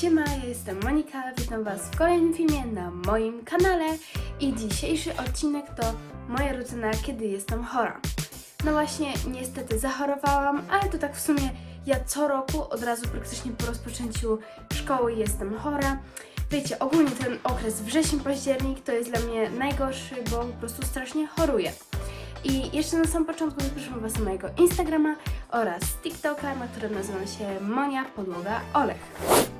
Siema, ja jestem Monika, witam Was w kolejnym filmie na moim kanale i dzisiejszy odcinek to moja rutyna, kiedy jestem chora. No właśnie, niestety zachorowałam, ale to tak w sumie ja co roku, od razu praktycznie po rozpoczęciu szkoły jestem chora. Wiecie, ogólnie ten okres wrzesień-październik to jest dla mnie najgorszy, bo po prostu strasznie choruję. I jeszcze na sam początku zapraszam Was na mojego Instagrama oraz TikToka, na którym nazywam się Monia Podłoga Olech.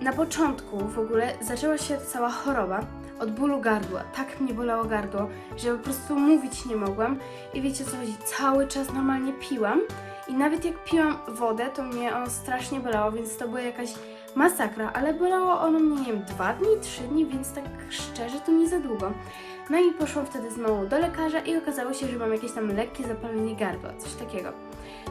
Na początku w ogóle zaczęła się cała choroba od bólu gardła. Tak mnie bolało gardło, że po prostu mówić nie mogłam. I wiecie co chodzi, cały czas normalnie piłam. I nawet jak piłam wodę, to mnie ono strasznie bolało, więc to była jakaś masakra, ale bolało ono mnie, nie wiem, dni, trzy dni, więc tak szczerze to nie za długo. No i poszłam wtedy z do lekarza i okazało się, że mam jakieś tam lekkie zapalenie gardła, coś takiego.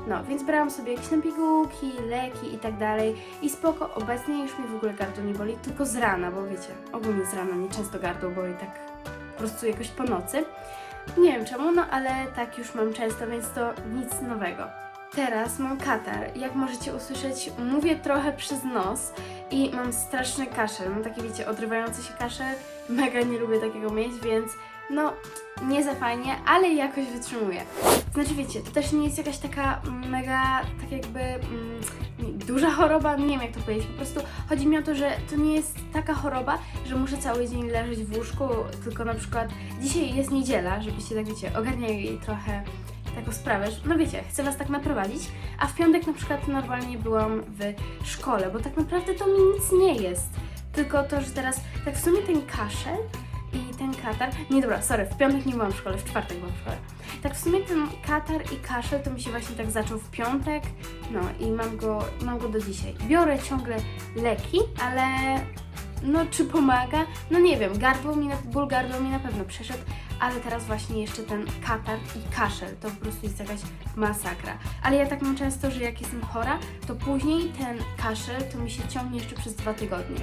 No, więc brałam sobie jakieś tam pigułki, leki i tak dalej i spoko, obecnie już mi w ogóle gardło nie boli, tylko z rana, bo wiecie, ogólnie z rana mnie często gardło boli tak po prostu jakoś po nocy. Nie wiem czemu, no ale tak już mam często, więc to nic nowego. Teraz mam katar. Jak możecie usłyszeć, mówię trochę przez nos i mam straszny kaszel. Mam taki, wiecie, odrywający się kaszel. Mega nie lubię takiego mieć, więc no, nie za fajnie, ale jakoś wytrzymuję. Znaczy, wiecie, to też nie jest jakaś taka mega, tak jakby mm, duża choroba, nie wiem jak to powiedzieć. Po prostu chodzi mi o to, że to nie jest taka choroba, że muszę cały dzień leżeć w łóżku, tylko na przykład dzisiaj jest niedziela, żebyście tak, wiecie, ogarniali trochę taką sprawę, że, no wiecie, chcę Was tak naprowadzić, a w piątek na przykład normalnie byłam w szkole, bo tak naprawdę to mi nic nie jest. Tylko to, że teraz tak w sumie ten kaszel i ten katar. Nie dobra, sorry, w piątek nie byłam w szkole, w czwartek byłam w szkole. Tak w sumie ten katar i kaszel to mi się właśnie tak zaczął w piątek. No i mam go, mam go do dzisiaj. Biorę ciągle leki, ale no czy pomaga? No nie wiem, gardło mi na, ból gardła mi na pewno przeszedł, ale teraz właśnie jeszcze ten katar i kaszel, to po prostu jest jakaś masakra. Ale ja tak mam często, że jak jestem chora, to później ten kaszel to mi się ciągnie jeszcze przez dwa tygodnie.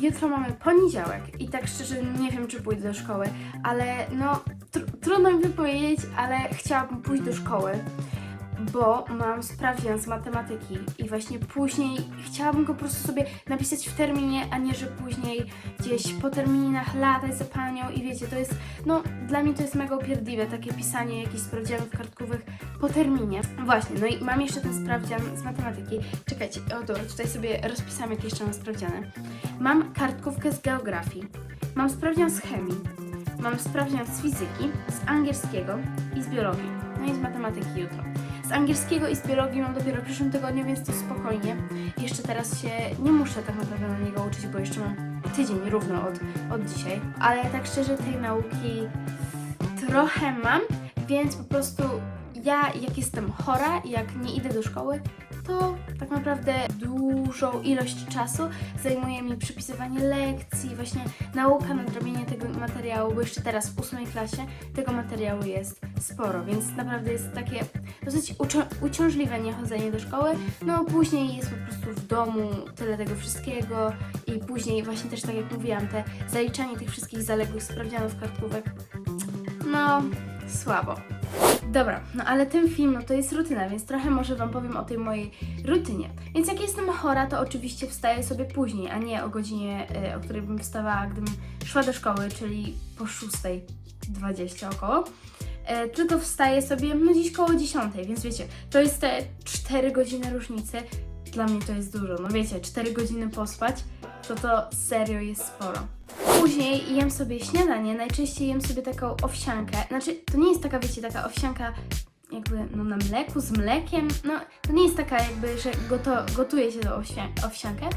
Jutro mamy poniedziałek i tak szczerze nie wiem, czy pójdę do szkoły, ale no tr- trudno mi powiedzieć, ale chciałabym pójść do szkoły, bo mam sprawdzian z matematyki i właśnie później chciałabym go po prostu sobie napisać w terminie, a nie, że później gdzieś po terminach latać za panią i wiecie, to jest, no dla mnie to jest mega upierdliwe, takie pisanie jakichś sprawdzianów kartkowych po terminie. Właśnie, no i mam jeszcze ten sprawdzian z matematyki. Czekajcie, o dobra, tutaj sobie rozpisałam jakie jeszcze mam sprawdziany. Mam kartkówkę z geografii, mam sprawdzian z chemii, mam sprawdzian z fizyki, z angielskiego i z biologii. No i z matematyki jutro. Z angielskiego i z biologii mam dopiero w przyszłym tygodniu, więc to spokojnie. Jeszcze teraz się nie muszę tak naprawdę na niego uczyć, bo jeszcze mam tydzień równo od, od dzisiaj. Ale tak szczerze tej nauki trochę mam, więc po prostu ja jak jestem chora jak nie idę do szkoły, to tak naprawdę dużą ilość czasu zajmuje mi przypisywanie lekcji, właśnie nauka, nadrobienie tego materiału, bo jeszcze teraz w ósmej klasie tego materiału jest sporo, więc naprawdę jest takie dosyć uciążliwe niechodzenie do szkoły. No później jest po prostu w domu tyle tego wszystkiego i później właśnie też tak jak mówiłam, te zaliczanie tych wszystkich zaległych sprawdzianów kartkówek, no słabo. Dobra, no ale ten film no to jest rutyna, więc trochę może Wam powiem o tej mojej rutynie. Więc jak jestem chora, to oczywiście wstaję sobie później, a nie o godzinie, y, o której bym wstawała, gdybym szła do szkoły, czyli po 6.20 około. E, tylko wstaję sobie no gdzieś koło 10, więc wiecie, to jest te 4 godziny różnicy. Dla mnie to jest dużo, no wiecie, 4 godziny pospać, to to serio jest sporo. Później jem sobie śniadanie, najczęściej jem sobie taką owsiankę. Znaczy, to nie jest taka, wiecie, taka owsianka jakby no, na mleku, z mlekiem. No, to nie jest taka jakby, że goto, gotuje się do owsia- owsiankę,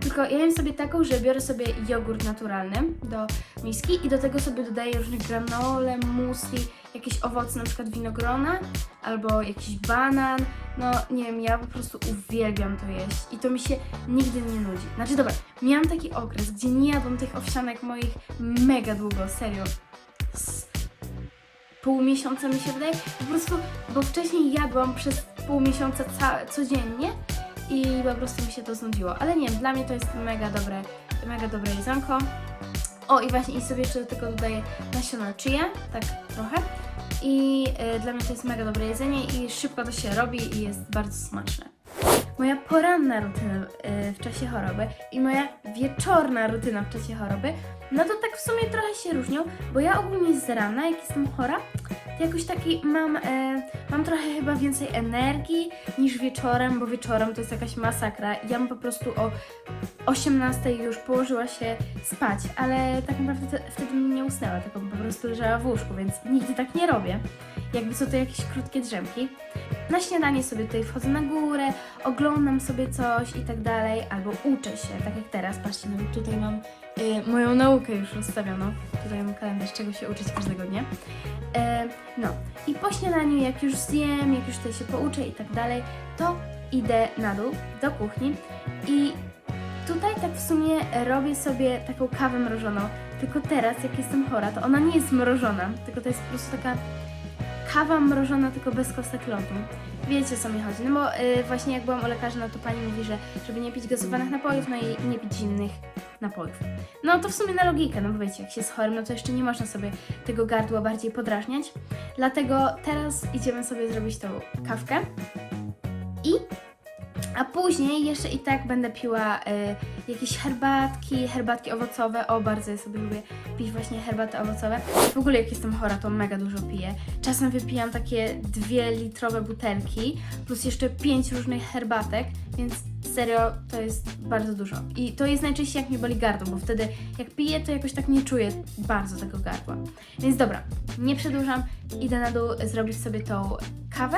tylko ja jem sobie taką, że biorę sobie jogurt naturalny do miski i do tego sobie dodaję różne granole, musli, jakieś owoce, na przykład winogrona albo jakiś banan. No nie wiem, ja po prostu uwielbiam to jeść i to mi się nigdy nie nudzi. Znaczy dobra, miałam taki okres, gdzie nie jadłam tych owsianek moich mega długo, serio. Z pół miesiąca mi się wydaje, po prostu, bo wcześniej jadłam przez pół miesiąca ca- codziennie i po prostu mi się to znudziło. Ale nie wiem, dla mnie to jest mega dobre, mega dobre jedzonko. O i właśnie i sobie jeszcze do tego dodaję nasiona chia, tak trochę. I y, dla mnie to jest mega dobre jedzenie i szybko to się robi i jest bardzo smaczne. Moja poranna rutyna y, w czasie choroby i moja wieczorna rutyna w czasie choroby, no to tak w sumie trochę się różnią, bo ja ogólnie z rana, jak jestem chora, to jakoś taki mam, e, mam trochę chyba więcej energii niż wieczorem, bo wieczorem to jest jakaś masakra. Ja bym po prostu o 18 już położyła się spać, ale tak naprawdę te, wtedy nie usnęła, tylko po prostu leżała w łóżku, więc nigdy tak nie robię. Jakby są to jakieś krótkie drzemki. Na śniadanie sobie tutaj wchodzę na górę, oglądam sobie coś i tak dalej, albo uczę się, tak jak teraz. Patrzcie, no tutaj mam y, moją naukę już rozstawioną. Tutaj mam kalendarz, czego się uczyć każdego dnia. E, no i po śniadaniu, jak już zjem, jak już tutaj się pouczę i tak dalej, to idę na dół do kuchni i tutaj tak w sumie robię sobie taką kawę mrożoną. Tylko teraz, jak jestem chora, to ona nie jest mrożona, tylko to jest po prostu taka kawa mrożona, tylko bez kostek lodu. Wiecie co mi chodzi. No bo y, właśnie jak byłam u lekarza, no to pani mówi, że żeby nie pić gazowanych napojów, no i nie pić zimnych napojów. No to w sumie na logikę, no bo wiecie, jak się jest chorym, no to jeszcze nie można sobie tego gardła bardziej podrażniać. Dlatego teraz idziemy sobie zrobić tą kawkę. I a później jeszcze i tak będę piła y, jakieś herbatki, herbatki owocowe. O, bardzo ja sobie lubię pić właśnie herbaty owocowe. W ogóle jak jestem chora, to mega dużo piję. Czasem wypijam takie dwie litrowe butelki, plus jeszcze pięć różnych herbatek, więc serio to jest bardzo dużo. I to jest najczęściej jak mi boli gardło, bo wtedy jak piję, to jakoś tak nie czuję bardzo tego gardła. Więc dobra, nie przedłużam, idę na dół zrobić sobie tą kawę.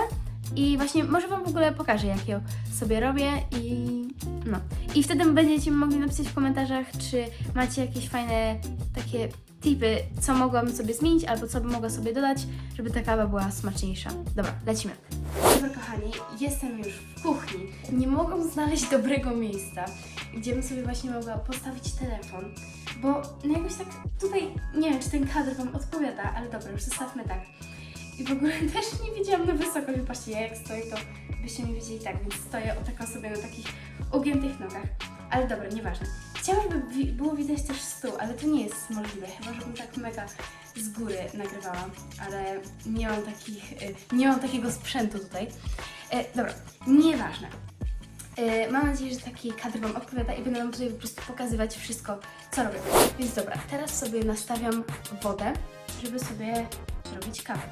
I właśnie może Wam w ogóle pokażę, jak ją sobie robię i no. I wtedy będziecie mogli napisać w komentarzach, czy macie jakieś fajne takie tipy, co mogłam sobie zmienić, albo co bym mogła sobie dodać, żeby ta kawa była smaczniejsza. Dobra, lecimy. Dobra, kochani, jestem już w kuchni. Nie mogłam znaleźć dobrego miejsca, gdzie bym sobie właśnie mogła postawić telefon, bo no jakoś tak tutaj, nie wiem, czy ten kadr Wam odpowiada, ale dobra, już zostawmy tak. I w ogóle też nie wiedziałam na wysokość, patrzcie, ja jak stoję, to byście mi widzieli tak, więc stoję o taką sobie na takich ugiętych nogach. Ale dobra, nieważne. Chciałam, żeby było widać też stół, ale to nie jest możliwe, chyba żebym tak mega z góry nagrywała, ale nie mam takich, y, nie mam takiego sprzętu tutaj. E, dobra, nieważne. E, mam nadzieję, że taki kadr Wam odpowiada i będę Wam tutaj po prostu pokazywać wszystko, co robię. Więc dobra, teraz sobie nastawiam wodę, żeby sobie zrobić kawę.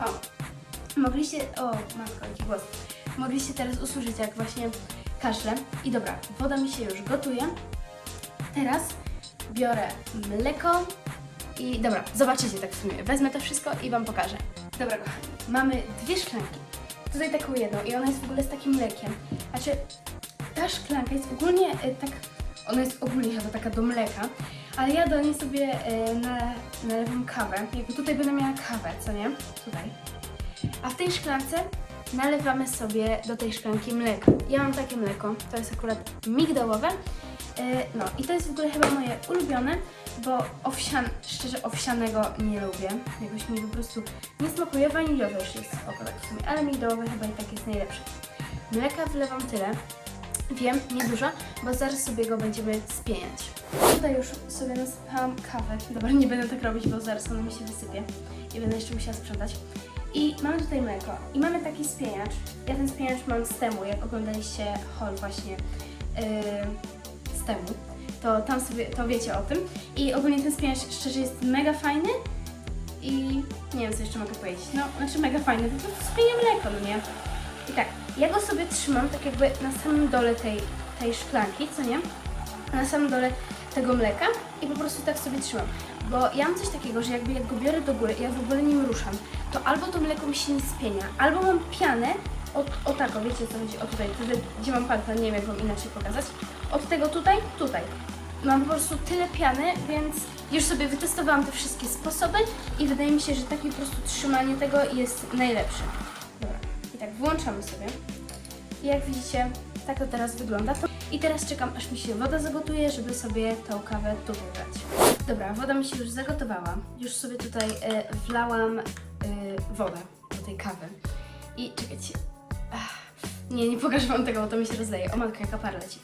O, mogliście, o matko, jaki głos. Mogliście teraz usłyszeć, jak właśnie kaszlę. I dobra, woda mi się już gotuje. Teraz biorę mleko i dobra, zobaczycie tak w sumie. Wezmę to wszystko i Wam pokażę. Dobra, kochani, mamy dwie szklanki. Tutaj taką jedną i ona jest w ogóle z takim mlekiem. Znaczy, ta szklanka jest ogólnie e, tak, ona jest ogólnie chyba taka do mleka, ale ja do niej sobie e, na, nalewam kawę. Jakby tutaj będę miała kawę, co nie? Tutaj. A w tej szklance nalewamy sobie do tej szklanki mleko. Ja mam takie mleko, to jest akurat migdałowe. E, No i to jest w ogóle chyba moje ulubione, bo owsian, szczerze owsianego nie lubię. Jakoś mi po prostu nie smakuje. Waniliowe już jest tak w sumie, ale migdałowe chyba i tak jest najlepsze. Mleka wlewam tyle. Wiem, niedużo, bo zaraz sobie go będziemy spieniać. Tutaj już sobie nasypałam kawę. Dobra, nie będę tak robić, bo zaraz ona mi się wysypie i będę jeszcze musiała sprzątać. I mamy tutaj mleko i mamy taki spieniacz. Ja ten spieniacz mam z temu, jak oglądaliście haul właśnie yy, z temu, to tam sobie, to wiecie o tym. I ogólnie ten spieniacz szczerze jest mega fajny i nie wiem co jeszcze mogę powiedzieć. No, znaczy mega fajny, po prostu spienia mleko, no nie? I tak, ja go sobie trzymam tak jakby na samym dole tej, tej szklanki, co nie? Na samym dole tego mleka i po prostu tak sobie trzymam. Bo ja mam coś takiego, że jakby jak go biorę do góry i ja w ogóle nim ruszam, to albo to mleko mi się nie spienia, albo mam pianę, o, o tak, o, wiecie co chodzi, o tutaj, tutaj, gdzie mam palca, nie wiem jak wam inaczej pokazać. Od tego tutaj, tutaj. Mam po prostu tyle piany, więc już sobie wytestowałam te wszystkie sposoby i wydaje mi się, że takie po prostu trzymanie tego jest najlepsze. Tak włączamy sobie. I jak widzicie, tak to teraz wygląda. I teraz czekam, aż mi się woda zagotuje, żeby sobie tą kawę tutaj brać. Dobra, woda mi się już zagotowała. Już sobie tutaj e, wlałam e, wodę do tej kawy. I czekajcie. Ach, nie, nie pokażę Wam tego, bo to mi się rozleje. O matko, jaka para leci.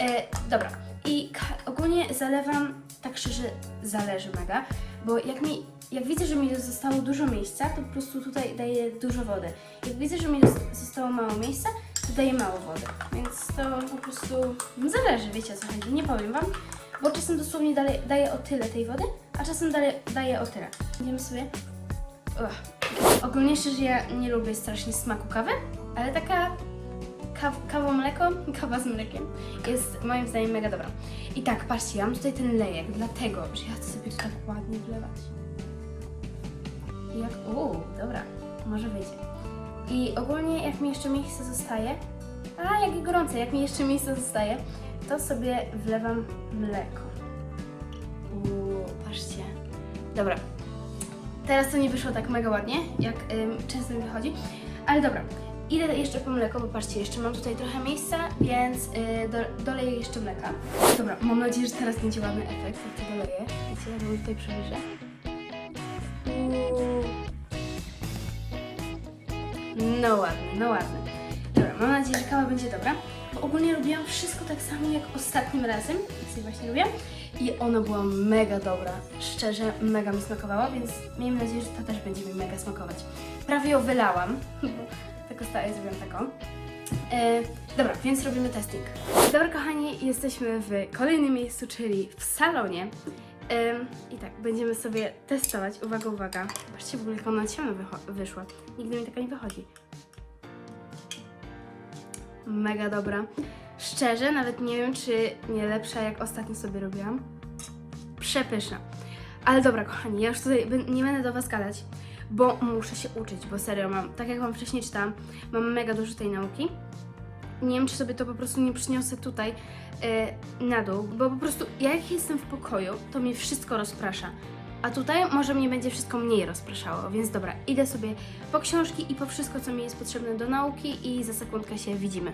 E, dobra, i ogólnie zalewam, tak szczerze, zależy mega, bo jak mi, jak widzę, że mi zostało dużo miejsca, to po prostu tutaj daję dużo wody. Jak widzę, że mi zos- zostało mało miejsca, to daję mało wody. Więc to po prostu no zależy, wiecie o co chodzi, nie powiem Wam, bo czasem dosłownie daję, daję o tyle tej wody, a czasem daję, daję o tyle. Idziemy sobie. Ogólnie szczerze ja nie lubię strasznie smaku kawy, ale taka kaw, kawa mleko, kawa z mlekiem jest moim zdaniem mega dobra. I tak, patrzcie, ja mam tutaj ten lejek, dlatego, że ja chcę sobie tak ładnie wlewać. I jak, uuu, dobra, może wyjdzie. I ogólnie jak mi jeszcze miejsce zostaje, a jakie gorące, jak mi jeszcze miejsce zostaje, to sobie wlewam mleko. Uuu, patrzcie. Dobra, Teraz to nie wyszło tak mega ładnie, jak ym, często mi wychodzi, ale dobra. Idę jeszcze po mleko, bo patrzcie, jeszcze mam tutaj trochę miejsca, więc y, do, doleję jeszcze mleka. Dobra, mam nadzieję, że teraz będzie ładny efekt, jak to doleję. Wiecie, ja tutaj przybliżę. No ładny, no ładny. Dobra, mam nadzieję, że kawa będzie dobra, bo ogólnie robiłam wszystko tak samo jak ostatnim razem, sobie właśnie robiłam. I ona była mega dobra. Szczerze, mega mi smakowała, więc miejmy nadzieję, że ta też będzie mi mega smakować. Prawie ją wylałam, tak ostatnio zrobiłam taką. E, dobra, więc robimy testing. Dobra, kochani, jesteśmy w kolejnym miejscu, czyli w salonie. Em, I tak, będziemy sobie testować. Uwaga, uwaga. Patrzcie w ogóle, jak ona ciemno wyszła. Nigdy mi taka nie wychodzi. Mega dobra. Szczerze, nawet nie wiem, czy nie lepsza, jak ostatnio sobie robiłam. Przepyszna. Ale dobra, kochani, ja już tutaj nie będę do Was gadać, bo muszę się uczyć, bo serio mam, tak jak Wam wcześniej czytałam, mam mega dużo tej nauki. Nie wiem, czy sobie to po prostu nie przyniosę tutaj e, na dół, bo po prostu ja jak jestem w pokoju, to mnie wszystko rozprasza. A tutaj może mnie będzie wszystko mniej rozpraszało, więc dobra, idę sobie po książki i po wszystko, co mi jest potrzebne do nauki i za sekundkę się widzimy.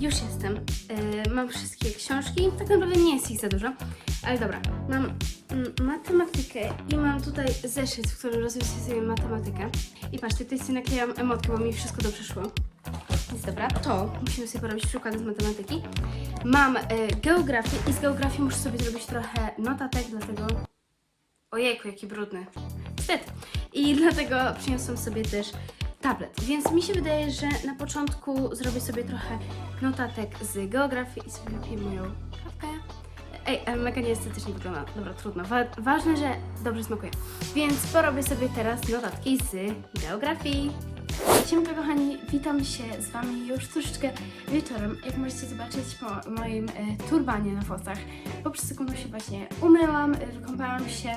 Już jestem. Yy, mam wszystkie książki. Tak naprawdę nie jest ich za dużo, ale dobra. Mam mm, matematykę i mam tutaj zeszyt, w którym rozpisuję sobie matematykę. I patrzcie, tutaj sobie naklejam emotkę, bo mi wszystko dobrze szło. Więc dobra, to musimy sobie porobić przykłady z matematyki. Mam y, geografię i z geografii muszę sobie zrobić trochę notatek, dlatego... Ojejku, jaki brudny. Wstyd. I dlatego przyniosłam sobie też tablet. Więc mi się wydaje, że na początku zrobię sobie trochę notatek z geografii i sobie wypiję moją. Ej, ale mega nieestetycznie wygląda. Dobra, trudno. Wa- ważne, że dobrze smakuje. Więc porobię sobie teraz notatki z geografii. Siemka kochani, witam się z Wami już troszeczkę wieczorem. Jak możecie zobaczyć po moim e, turbanie na włosach, bo przez sekundę się właśnie umyłam, wykąpałam się,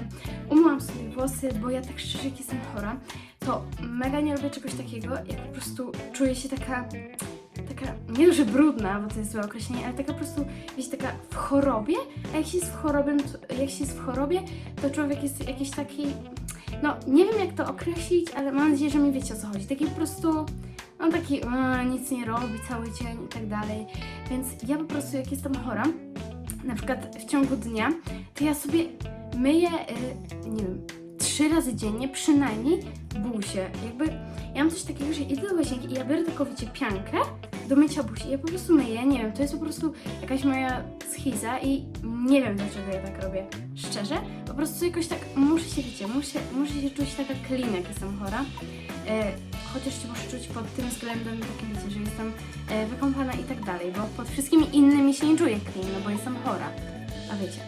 umyłam sobie włosy, bo ja tak szczerze jak jestem chora, to mega nie lubię czegoś takiego, jak po prostu czuję się taka, taka, nie że brudna, bo to jest złe określenie, ale taka po prostu, wiecie, taka w chorobie, a jak się jest w chorobie, no jak się jest w chorobie, to człowiek jest jakiś taki, no nie wiem jak to określić, ale mam nadzieję, że mi wiecie o co chodzi. Taki po prostu, no taki nic nie robi cały dzień i tak dalej. Więc ja po prostu jak jestem chora, na przykład w ciągu dnia, to ja sobie myję, e, nie wiem, trzy razy dziennie przynajmniej buzię. Jakby ja mam coś takiego, że idę do łazienki i ja biorę taką, wiecie, piankę do mycia buzi. Ja po prostu myję, nie wiem, to jest po prostu jakaś moja schiza i nie wiem dlaczego ja tak robię. Szczerze, po prostu jakoś tak muszę się, wiecie, muszę, muszę się czuć taka clean, jak jestem chora. E, chociaż się muszę czuć pod tym względem takim, wiecie, że jestem e, wykąpana i tak dalej, bo pod wszystkimi innymi się nie czuję clean, no bo jestem chora. A wiecie,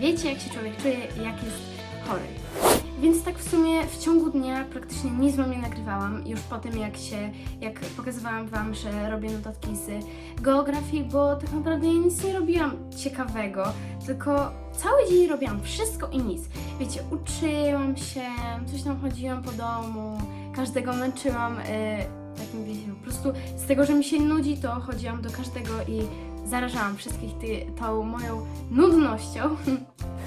wiecie jak się człowiek czuje, jak jest chory. Więc tak w sumie w ciągu dnia praktycznie nic wam nie nagrywałam, już po tym jak się, jak pokazywałam wam, że robię notatki z geografii, bo tak naprawdę ja nic nie robiłam ciekawego, tylko cały dzień robiłam wszystko i nic. Wiecie, uczyłam się, coś tam chodziłam po domu, każdego męczyłam, yy, takim wiecie, po prostu z tego, że mi się nudzi, to chodziłam do każdego i zarażałam wszystkich ty, tą moją nudnością.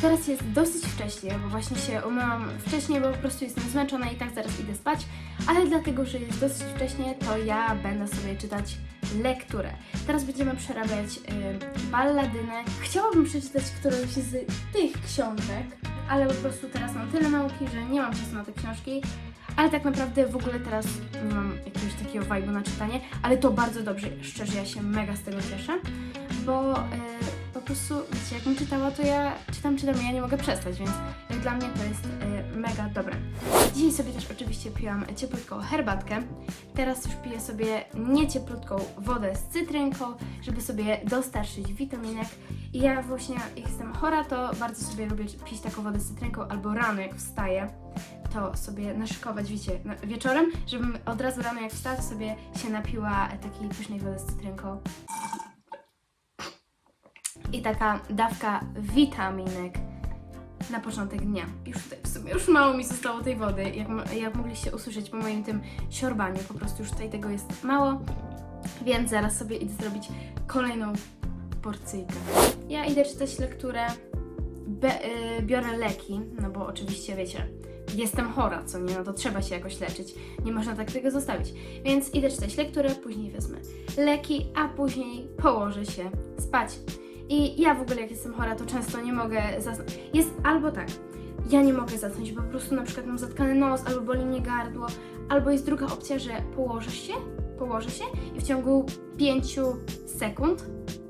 Teraz jest dosyć wcześnie, bo właśnie się umyłam wcześniej, bo po prostu jestem zmęczona i tak zaraz idę spać, ale dlatego, że jest dosyć wcześnie, to ja będę sobie czytać lekturę. Teraz będziemy przerabiać y, balladynę. Chciałabym przeczytać którąś z tych książek, ale po prostu teraz mam tyle nauki, że nie mam czasu na te książki. Ale tak naprawdę w ogóle teraz nie mam jakiegoś takiego vibe'u na czytanie, ale to bardzo dobrze, szczerze ja się mega z tego cieszę, bo y, po prostu, wiecie, jak bym czytała, to ja czytam, czytam i ja nie mogę przestać, więc dla mnie to jest y, mega dobre. Dzisiaj sobie też oczywiście piłam cieplutką herbatkę. Teraz już piję sobie niecieplutką wodę z cytrynką, żeby sobie dostarczyć witaminek. I ja właśnie, jak jestem chora, to bardzo sobie lubię pić taką wodę z cytrynką albo rano, jak wstaję, to sobie naszykować, wiecie, na- wieczorem, żebym od razu rano, jak wstała, to sobie się napiła takiej pysznej wody z cytrynką. I taka dawka witaminek na początek dnia. Już tutaj w sumie już mało mi zostało tej wody, jak, jak mogliście usłyszeć po moim tym siorbaniu. Po prostu już tutaj tego jest mało, więc zaraz sobie idę zrobić kolejną porcyjkę. Ja idę czytać lekturę, be, y, biorę leki, no bo oczywiście wiecie, jestem chora, co nie, no to trzeba się jakoś leczyć. Nie można tak tego zostawić. Więc idę czytać lekturę, później wezmę leki, a później położę się spać. I ja w ogóle jak jestem chora, to często nie mogę zasnąć. Jest albo tak, ja nie mogę zasnąć, bo po prostu na przykład mam zatkany nos, albo boli mnie gardło, albo jest druga opcja, że położę się, położę się i w ciągu 5 sekund,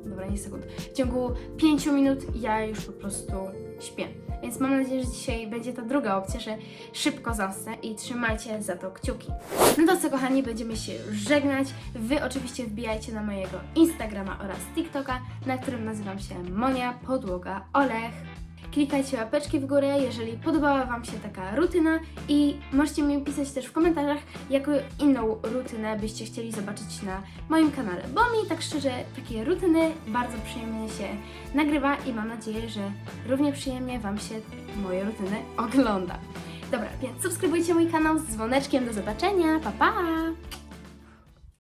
dobra, nie sekund, w ciągu 5 minut ja już po prostu śpię. Więc mam nadzieję, że dzisiaj będzie ta druga opcja, że szybko zasnę i trzymajcie za to kciuki. No to co kochani, będziemy się żegnać. Wy oczywiście wbijajcie na mojego Instagrama oraz TikToka, na którym nazywam się Monia Podłoga Olech. Klikajcie łapeczki w górę, jeżeli podobała Wam się taka rutyna i możecie mi pisać też w komentarzach, jaką inną rutynę byście chcieli zobaczyć na moim kanale, bo mi tak szczerze takie rutyny bardzo przyjemnie się nagrywa i mam nadzieję, że równie przyjemnie Wam się moje rutyny ogląda. Dobra, więc subskrybujcie mój kanał z dzwoneczkiem, do zobaczenia, pa pa!